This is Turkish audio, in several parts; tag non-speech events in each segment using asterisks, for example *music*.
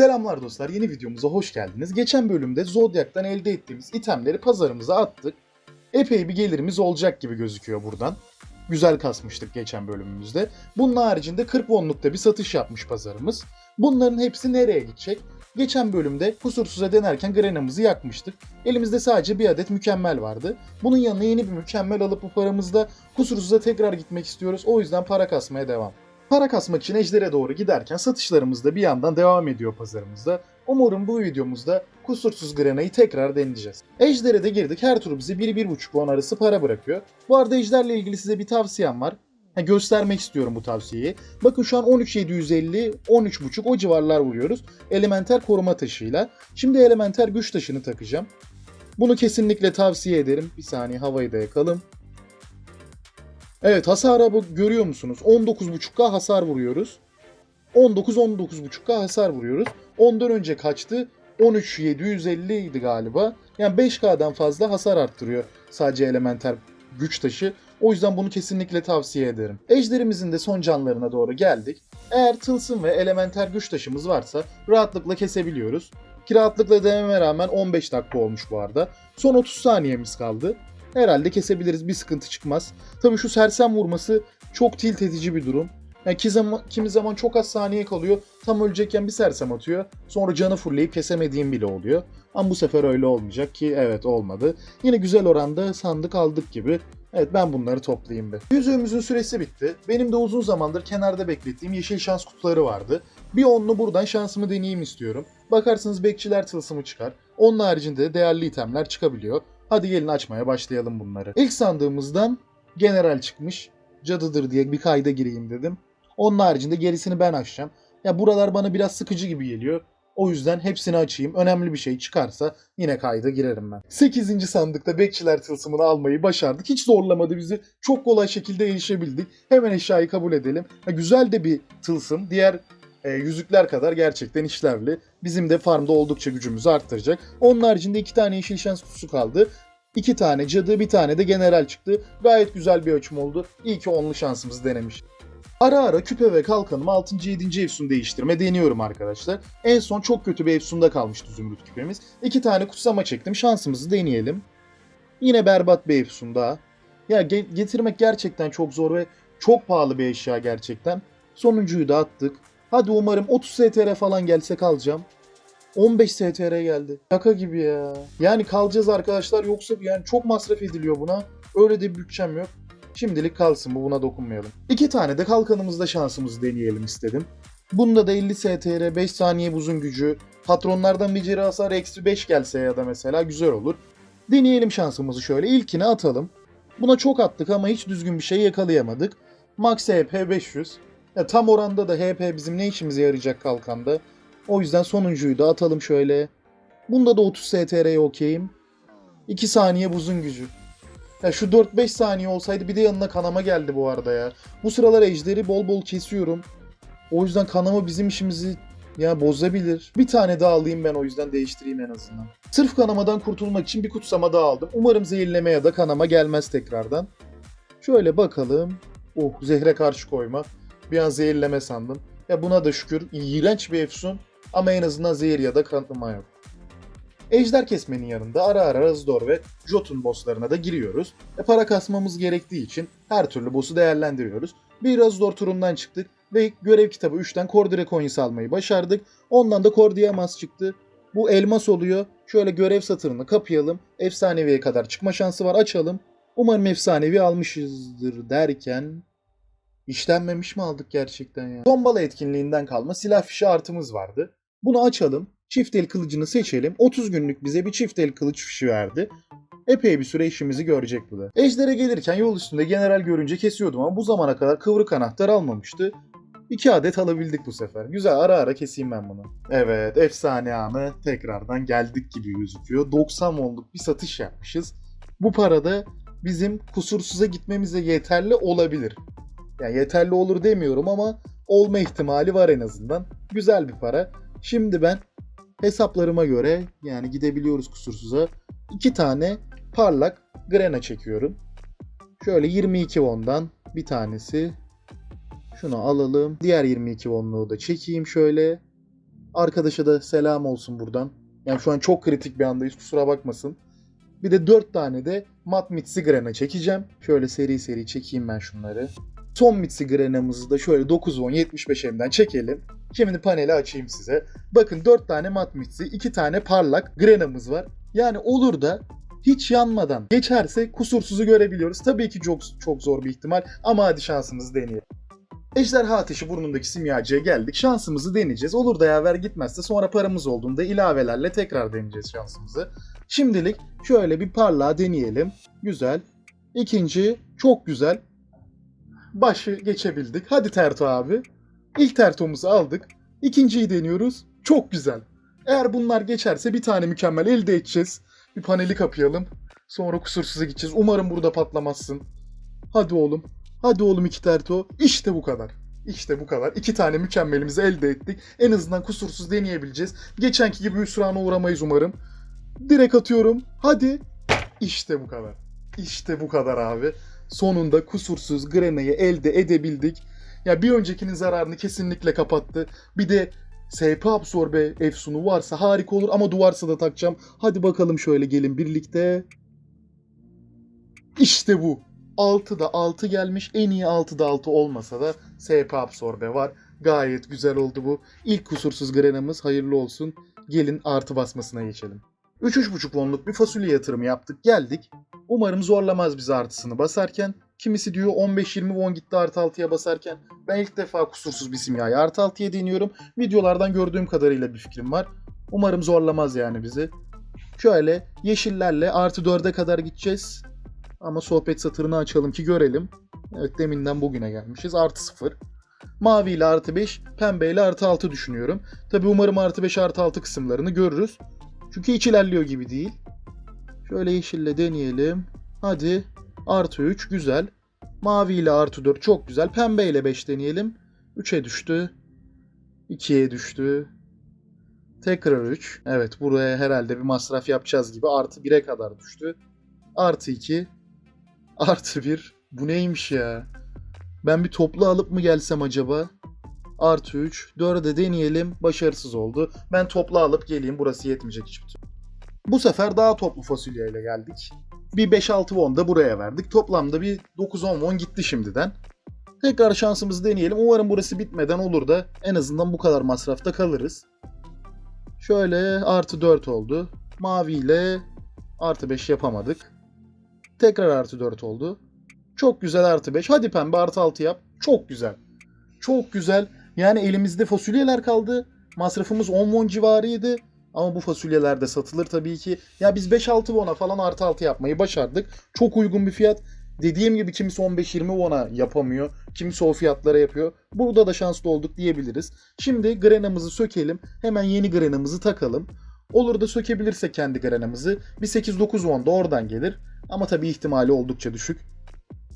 Selamlar dostlar, yeni videomuza hoş geldiniz. Geçen bölümde Zodiac'tan elde ettiğimiz itemleri pazarımıza attık. Epey bir gelirimiz olacak gibi gözüküyor buradan. Güzel kasmıştık geçen bölümümüzde. Bunun haricinde 40 wonlukta bir satış yapmış pazarımız. Bunların hepsi nereye gidecek? Geçen bölümde kusursuza denerken Grena'mızı yakmıştık. Elimizde sadece bir adet mükemmel vardı. Bunun yanına yeni bir mükemmel alıp bu paramızda kusursuza tekrar gitmek istiyoruz. O yüzden para kasmaya devam. Para kasmak için ejdere doğru giderken satışlarımız da bir yandan devam ediyor pazarımızda. Umarım bu videomuzda kusursuz Grena'yı tekrar deneyeceğiz. Ejder'e de girdik. Her tur bize 1-1.5 won arası para bırakıyor. Bu arada Ejder'le ilgili size bir tavsiyem var. Ha, göstermek istiyorum bu tavsiyeyi. Bakın şu an 13.750, 13.5 o civarlar vuruyoruz. Elementer koruma taşıyla. Şimdi elementer güç taşını takacağım. Bunu kesinlikle tavsiye ederim. Bir saniye havayı da yakalım. Evet hasara bu görüyor musunuz? 19.5k hasar vuruyoruz. 19-19.5k hasar vuruyoruz. Ondan önce kaçtı? 13.750 idi galiba. Yani 5k'dan fazla hasar arttırıyor sadece elementer güç taşı. O yüzden bunu kesinlikle tavsiye ederim. Ejderimizin de son canlarına doğru geldik. Eğer tılsım ve elementer güç taşımız varsa rahatlıkla kesebiliyoruz. Ki rahatlıkla dememe rağmen 15 dakika olmuş bu arada. Son 30 saniyemiz kaldı. Herhalde kesebiliriz bir sıkıntı çıkmaz. Tabii şu sersem vurması çok tilt edici bir durum. Yani kimi zaman, kimi zaman çok az saniye kalıyor. Tam ölecekken bir sersem atıyor. Sonra canı fullleyip kesemediğim bile oluyor. Ama bu sefer öyle olmayacak ki evet olmadı. Yine güzel oranda sandık aldık gibi. Evet ben bunları toplayayım bir. Yüzüğümüzün süresi bitti. Benim de uzun zamandır kenarda beklettiğim yeşil şans kutuları vardı. Bir onlu buradan şansımı deneyeyim istiyorum. Bakarsınız bekçiler tılsımı çıkar. Onun haricinde de değerli itemler çıkabiliyor. Hadi gelin açmaya başlayalım bunları. İlk sandığımızdan general çıkmış. Cadıdır diye bir kayda gireyim dedim. Onun haricinde gerisini ben açacağım. Ya buralar bana biraz sıkıcı gibi geliyor. O yüzden hepsini açayım. Önemli bir şey çıkarsa yine kayda girerim ben. 8. sandıkta bekçiler tılsımını almayı başardık. Hiç zorlamadı bizi. Çok kolay şekilde erişebildik. Hemen eşyayı kabul edelim. Ha, güzel de bir tılsım. Diğer e, yüzükler kadar gerçekten işlevli. Bizim de farmda oldukça gücümüzü arttıracak. Onun haricinde iki tane yeşil şans kutusu kaldı. İki tane cadı, bir tane de general çıktı. Gayet güzel bir ölçüm oldu. İyi ki onlu şansımızı denemiş. Ara ara küpe ve kalkanımı 6. 7. efsun değiştirme deniyorum arkadaşlar. En son çok kötü bir efsunda kalmıştı zümrüt küpemiz. İki tane kutsama çektim. Şansımızı deneyelim. Yine berbat bir efsun daha. Ya ge- getirmek gerçekten çok zor ve çok pahalı bir eşya gerçekten. Sonuncuyu da attık. Hadi umarım 30 STR falan gelse kalacağım. 15 STR geldi. Şaka gibi ya. Yani kalacağız arkadaşlar yoksa yani çok masraf ediliyor buna. Öyle de bütçem yok. Şimdilik kalsın bu buna dokunmayalım. İki tane de kalkanımızda şansımızı deneyelim istedim. Bunda da 50 STR, 5 saniye buzun gücü, patronlardan bir ciri hasar eksi 5 gelse ya da mesela güzel olur. Deneyelim şansımızı şöyle. İlkini atalım. Buna çok attık ama hiç düzgün bir şey yakalayamadık. Max HP 500. Ya tam oranda da HP bizim ne işimize yarayacak kalkanda. O yüzden sonuncuyu da atalım şöyle. Bunda da 30 STR'ye okeyim. 2 saniye buzun gücü. Ya şu 4-5 saniye olsaydı bir de yanına kanama geldi bu arada ya. Bu sıralar ejderi bol bol kesiyorum. O yüzden kanama bizim işimizi ya bozabilir. Bir tane daha alayım ben o yüzden değiştireyim en azından. Sırf kanamadan kurtulmak için bir kutsama daha aldım. Umarım zehirleme ya da kanama gelmez tekrardan. Şöyle bakalım. Oh zehre karşı koyma. Bir an zehirleme sandım. Ya buna da şükür iğrenç bir efsun ama en azından zehir ya da kanama yok. Ejder kesmenin yanında ara ara Razdor ve Jotun bosslarına da giriyoruz. E para kasmamız gerektiği için her türlü boss'u değerlendiriyoruz. Bir Razdor turundan çıktık ve görev kitabı 3'ten Cordire Coins almayı başardık. Ondan da Cordiamas çıktı. Bu elmas oluyor. Şöyle görev satırını kapayalım. Efsaneviye kadar çıkma şansı var. Açalım. Umarım efsanevi almışızdır derken işlenmemiş mi aldık gerçekten ya? Tombala etkinliğinden kalma silah fişi artımız vardı. Bunu açalım. Çift el kılıcını seçelim. 30 günlük bize bir çift el kılıç fişi verdi. Epey bir süre işimizi görecek bu da. Ejder'e gelirken yol üstünde general görünce kesiyordum ama bu zamana kadar kıvrık anahtar almamıştı. İki adet alabildik bu sefer. Güzel ara ara keseyim ben bunu. Evet efsane anı tekrardan geldik gibi gözüküyor. 90 wonluk bir satış yapmışız. Bu parada bizim kusursuza gitmemize yeterli olabilir. Yani yeterli olur demiyorum ama olma ihtimali var en azından. Güzel bir para. Şimdi ben hesaplarıma göre yani gidebiliyoruz kusursuza. iki tane parlak grena çekiyorum. Şöyle 22 won'dan bir tanesi. Şunu alalım. Diğer 22 won'luğu da çekeyim şöyle. Arkadaşa da selam olsun buradan. Yani şu an çok kritik bir andayız kusura bakmasın. Bir de 4 tane de mat mitsi grena çekeceğim. Şöyle seri seri çekeyim ben şunları. Son mitsi grenamızı da şöyle 9-10 75 emden çekelim. Şimdi paneli açayım size. Bakın 4 tane mat mitsi, 2 tane parlak grenamız var. Yani olur da hiç yanmadan geçerse kusursuzu görebiliyoruz. Tabii ki çok çok zor bir ihtimal ama hadi şansımızı deneyelim. Ejderha ateşi burnundaki simyacıya geldik. Şansımızı deneyeceğiz. Olur da yaver gitmezse sonra paramız olduğunda ilavelerle tekrar deneyeceğiz şansımızı. Şimdilik şöyle bir parlağı deneyelim. Güzel. İkinci çok güzel. Başı geçebildik. Hadi Terto abi. İlk Terto'muzu aldık. İkinciyi deniyoruz. Çok güzel. Eğer bunlar geçerse bir tane mükemmel elde edeceğiz. Bir paneli kapayalım. Sonra kusursuza gideceğiz. Umarım burada patlamazsın. Hadi oğlum. Hadi oğlum iki terto. İşte bu kadar. İşte bu kadar. İki tane mükemmelimizi elde ettik. En azından kusursuz deneyebileceğiz. Geçenki gibi hüsrana uğramayız umarım. Direkt atıyorum. Hadi. İşte bu kadar. İşte bu kadar abi. Sonunda kusursuz Grena'yı elde edebildik. Ya bir öncekinin zararını kesinlikle kapattı. Bir de SP absorbe efsunu varsa harika olur ama duvarsa da takacağım. Hadi bakalım şöyle gelin birlikte. İşte bu. 6'da 6 gelmiş. En iyi 6'da 6 olmasa da SP absorbe var. Gayet güzel oldu bu. İlk kusursuz grenamız hayırlı olsun. Gelin artı basmasına geçelim. 3-3,5 wonluk bir fasulye yatırımı yaptık. Geldik. Umarım zorlamaz bizi artısını basarken. Kimisi diyor 15-20 won gitti artı 6'ya basarken. Ben ilk defa kusursuz bir simyayı artı 6'ya deniyorum. Videolardan gördüğüm kadarıyla bir fikrim var. Umarım zorlamaz yani bizi. Şöyle yeşillerle artı 4'e kadar gideceğiz. Ama sohbet satırını açalım ki görelim. Evet deminden bugüne gelmişiz. Artı 0. Mavi ile artı 5, pembe ile artı 6 düşünüyorum. Tabi umarım artı 5 artı 6 kısımlarını görürüz. Çünkü hiç ilerliyor gibi değil. Şöyle yeşille deneyelim. Hadi. Artı 3 güzel. Mavi ile artı 4 çok güzel. Pembe ile 5 deneyelim. 3'e düştü. 2'ye düştü. Tekrar 3. Evet buraya herhalde bir masraf yapacağız gibi. Artı 1'e kadar düştü. Artı 2. Artı 1. Bu neymiş ya? Ben bir toplu alıp mı gelsem acaba? Artı 3. 4'e deneyelim. Başarısız oldu. Ben toplu alıp geleyim. Burası yetmeyecek hiçbir türlü. Bu sefer daha toplu fasulyeyle geldik. Bir 5-6 won da buraya verdik. Toplamda bir 9-10 won gitti şimdiden. Tekrar şansımızı deneyelim. Umarım burası bitmeden olur da en azından bu kadar masrafta kalırız. Şöyle artı 4 oldu. Mavi ile artı 5 yapamadık. Tekrar artı 4 oldu. Çok güzel artı 5. Hadi pembe artı 6 yap. Çok güzel. Çok güzel. Yani elimizde fasulyeler kaldı. Masrafımız 10 won civarıydı. Ama bu fasulyeler de satılır tabii ki. Ya biz 5-6 won'a falan artı 6 yapmayı başardık. Çok uygun bir fiyat. Dediğim gibi kimisi 15-20 won'a yapamıyor. Kimisi o fiyatlara yapıyor. Burada da şanslı olduk diyebiliriz. Şimdi grenamızı sökelim. Hemen yeni grenamızı takalım. Olur da sökebilirsek kendi grenamızı bir 8-9 won da oradan gelir. Ama tabii ihtimali oldukça düşük.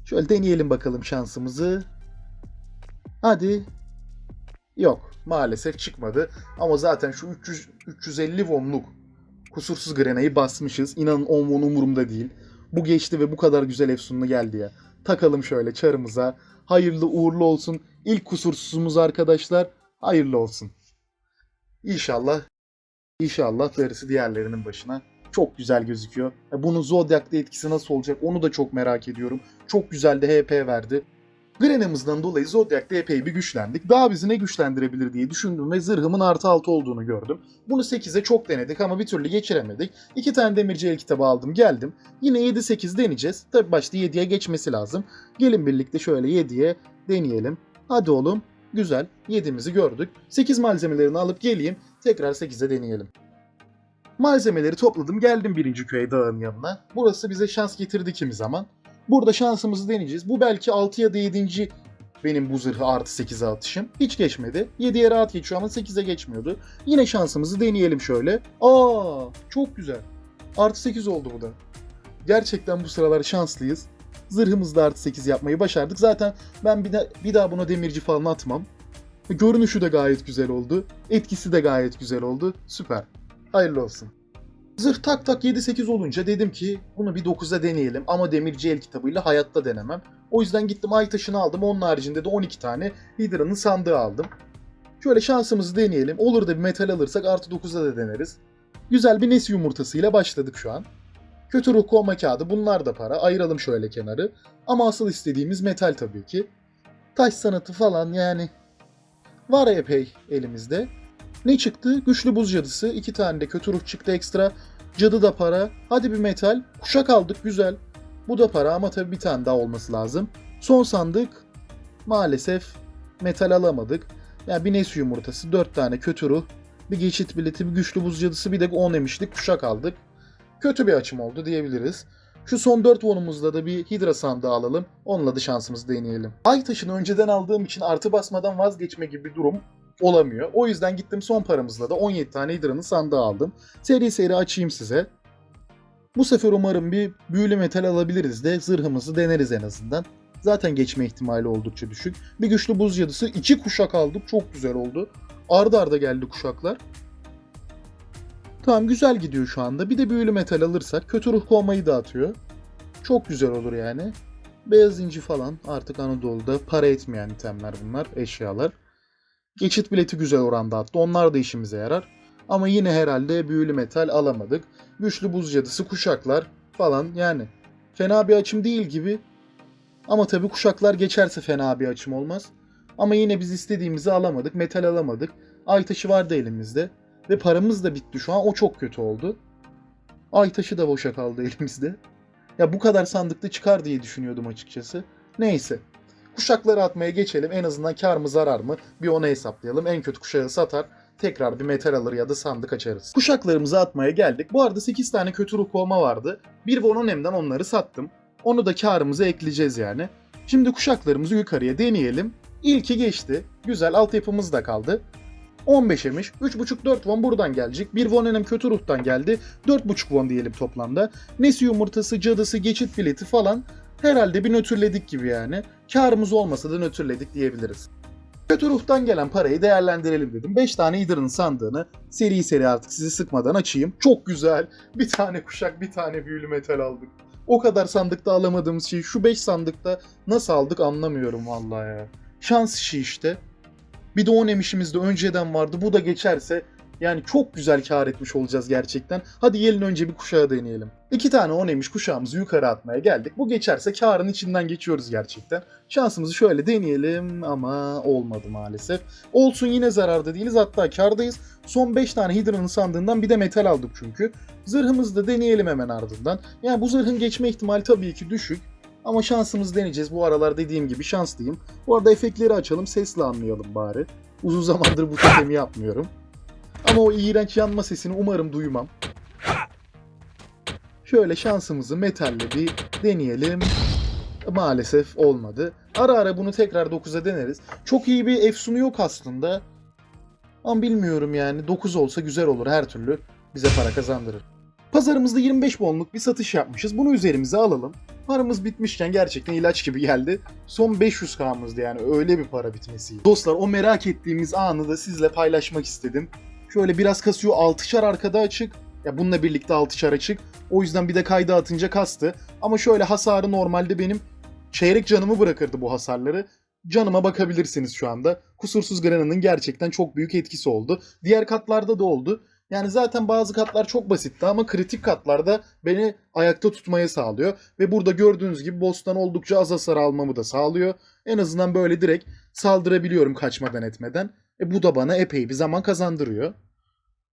Şöyle deneyelim bakalım şansımızı. Hadi. Yok maalesef çıkmadı. Ama zaten şu 300 350 wonluk kusursuz grenayı basmışız. İnanın 10 won umurumda değil. Bu geçti ve bu kadar güzel efsunlu geldi ya. Takalım şöyle çarımıza. Hayırlı uğurlu olsun. İlk kusursuzumuz arkadaşlar. Hayırlı olsun. İnşallah İnşallah darısı diğerlerinin başına. Çok güzel gözüküyor. Ya Bunun Zodiac'ta etkisi nasıl olacak onu da çok merak ediyorum. Çok güzel de HP verdi. Grena'mızdan dolayı Zodiac'ta epey bir güçlendik. Daha bizi ne güçlendirebilir diye düşündüm ve zırhımın artı 6 olduğunu gördüm. Bunu 8'e çok denedik ama bir türlü geçiremedik. İki tane demirci el kitabı aldım geldim. Yine 7-8 deneyeceğiz. Tabi başta 7'ye geçmesi lazım. Gelin birlikte şöyle 7'ye deneyelim. Hadi oğlum. Güzel. 7'mizi gördük. 8 malzemelerini alıp geleyim. Tekrar 8'e deneyelim. Malzemeleri topladım geldim birinci köye dağın yanına. Burası bize şans getirdi kimi zaman. Burada şansımızı deneyeceğiz. Bu belki 6 ya da 7. benim bu zırhı artı 8'e atışım. Hiç geçmedi. 7'ye rahat geçiyor ama 8'e geçmiyordu. Yine şansımızı deneyelim şöyle. Aa çok güzel. Artı 8 oldu bu da. Gerçekten bu sıralar şanslıyız. Zırhımızda artı 8 yapmayı başardık. Zaten ben bir, de, bir daha buna demirci falan atmam. Görünüşü de gayet güzel oldu. Etkisi de gayet güzel oldu. Süper. Hayırlı olsun. Zırh tak tak 7-8 olunca dedim ki bunu bir 9'a deneyelim ama demirci el kitabıyla hayatta denemem. O yüzden gittim ay taşını aldım. Onun haricinde de 12 tane Hydra'nın sandığı aldım. Şöyle şansımızı deneyelim. Olur da bir metal alırsak artı 9'a da deneriz. Güzel bir nesi yumurtasıyla başladık şu an. Kötü ruh kovma kağıdı bunlar da para. Ayıralım şöyle kenarı. Ama asıl istediğimiz metal tabii ki. Taş sanatı falan yani. Var epey elimizde. Ne çıktı? Güçlü buz cadısı. iki tane de kötü ruh çıktı ekstra. Cadı da para. Hadi bir metal. Kuşak aldık güzel. Bu da para ama tabii bir tane daha olması lazım. Son sandık. Maalesef metal alamadık. Yani bir nes yumurtası, 4 tane kötü ruh, bir geçit bileti, bir güçlü buz cadısı, bir de 10 emişlik kuşak aldık. Kötü bir açım oldu diyebiliriz. Şu son 4 vonumuzda da bir hidra sandığı alalım. Onunla da şansımızı deneyelim. Ay taşını önceden aldığım için artı basmadan vazgeçme gibi bir durum olamıyor. O yüzden gittim son paramızla da 17 tane hidranın sandığı aldım. Seri seri açayım size. Bu sefer umarım bir büyülü metal alabiliriz de zırhımızı deneriz en azından. Zaten geçme ihtimali oldukça düşük. Bir güçlü buz cadısı. iki kuşak aldık. Çok güzel oldu. Arda arda geldi kuşaklar. Tamam güzel gidiyor şu anda. Bir de büyülü metal alırsak kötü ruh kovmayı dağıtıyor. Çok güzel olur yani. Beyaz inci falan artık Anadolu'da para etmeyen itemler bunlar, eşyalar. Geçit bileti güzel oranda attı. Onlar da işimize yarar. Ama yine herhalde büyülü metal alamadık. Güçlü buz cadısı, kuşaklar falan yani. Fena bir açım değil gibi. Ama tabii kuşaklar geçerse fena bir açım olmaz. Ama yine biz istediğimizi alamadık. Metal alamadık. Ay taşı vardı elimizde. Ve paramız da bitti şu an. O çok kötü oldu. Ay taşı da boşa kaldı *laughs* elimizde. Ya bu kadar sandıkta çıkar diye düşünüyordum açıkçası. Neyse. Kuşakları atmaya geçelim. En azından kar mı zarar mı bir onu hesaplayalım. En kötü kuşağı satar. Tekrar bir metal alır ya da sandık açarız. Kuşaklarımızı atmaya geldik. Bu arada 8 tane kötü ruh kovma vardı. Bir Vononem'den onları sattım. Onu da karımıza ekleyeceğiz yani. Şimdi kuşaklarımızı yukarıya deneyelim. İlki geçti. Güzel altyapımız da kaldı. 15 emiş. 3.5-4 won buradan gelecek. 1 won enem kötü ruhtan geldi. 4.5 won diyelim toplamda. Nesi yumurtası, cadısı, geçit bileti falan herhalde bir nötrledik gibi yani. Karımız olmasa da nötrledik diyebiliriz. Kötü ruhtan gelen parayı değerlendirelim dedim. 5 tane Hidra'nın sandığını seri seri artık sizi sıkmadan açayım. Çok güzel. Bir tane kuşak, bir tane büyülü metal aldık. O kadar sandıkta alamadığımız şeyi şu 5 sandıkta nasıl aldık anlamıyorum vallahi ya. Şans işi işte. Bir de 10 emişimiz de önceden vardı. Bu da geçerse yani çok güzel kar etmiş olacağız gerçekten. Hadi gelin önce bir kuşağı deneyelim. İki tane 10 emiş kuşağımızı yukarı atmaya geldik. Bu geçerse karın içinden geçiyoruz gerçekten. Şansımızı şöyle deneyelim ama olmadı maalesef. Olsun yine zararda değiliz hatta kardayız. Son 5 tane Hydra'nın sandığından bir de metal aldık çünkü. Zırhımızı da deneyelim hemen ardından. Yani bu zırhın geçme ihtimali tabii ki düşük. Ama şansımızı deneyeceğiz. Bu aralar dediğim gibi şanslıyım. Bu arada efektleri açalım. Sesle anlayalım bari. Uzun zamandır bu totemi yapmıyorum. Ama o iğrenç yanma sesini umarım duymam. Şöyle şansımızı metalle bir deneyelim. Maalesef olmadı. Ara ara bunu tekrar 9'a deneriz. Çok iyi bir efsunu yok aslında. Ama bilmiyorum yani. 9 olsa güzel olur her türlü. Bize para kazandırır. Pazarımızda 25 bonluk bir satış yapmışız. Bunu üzerimize alalım. Paramız bitmişken gerçekten ilaç gibi geldi. Son 500 k'mızdı yani öyle bir para bitmesiydi. Dostlar o merak ettiğimiz anı da sizle paylaşmak istedim. Şöyle biraz kasıyor 6'şar arkada açık. Ya bununla birlikte 6'şar açık. O yüzden bir de kayda atınca kastı. Ama şöyle hasarı normalde benim çeyrek canımı bırakırdı bu hasarları. Canıma bakabilirsiniz şu anda. Kusursuz Grana'nın gerçekten çok büyük etkisi oldu. Diğer katlarda da oldu. Yani zaten bazı katlar çok basitti ama kritik katlarda beni ayakta tutmaya sağlıyor. Ve burada gördüğünüz gibi boss'tan oldukça az hasar almamı da sağlıyor. En azından böyle direkt saldırabiliyorum kaçmadan etmeden. E bu da bana epey bir zaman kazandırıyor.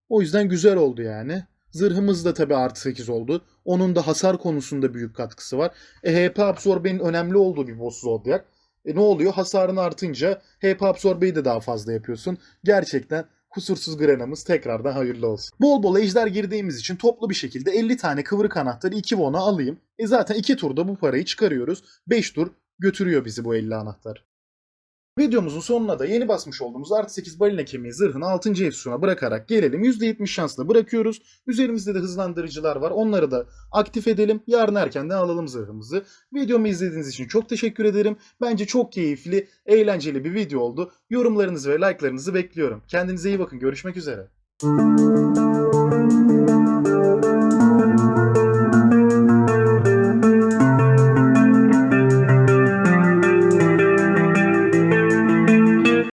O yüzden güzel oldu yani. Zırhımız da tabii artı 8 oldu. Onun da hasar konusunda büyük katkısı var. E, HP Absorbe'nin önemli olduğu bir boss Zodiac. E, ne oluyor? Hasarın artınca HP Absorbe'yi de daha fazla yapıyorsun. Gerçekten kusursuz Grana'mız tekrardan hayırlı olsun. Bol bol ejder girdiğimiz için toplu bir şekilde 50 tane kıvırık anahtarı 2 won'a alayım. E zaten 2 turda bu parayı çıkarıyoruz. 5 tur götürüyor bizi bu 50 anahtar. Videomuzun sonuna da yeni basmış olduğumuz artı 8 balina kemiği zırhını 6. efsuna bırakarak gelelim. %70 şansla bırakıyoruz. Üzerimizde de hızlandırıcılar var. Onları da aktif edelim. Yarın erkenden alalım zırhımızı. Videomu izlediğiniz için çok teşekkür ederim. Bence çok keyifli, eğlenceli bir video oldu. Yorumlarınızı ve like'larınızı bekliyorum. Kendinize iyi bakın. Görüşmek üzere.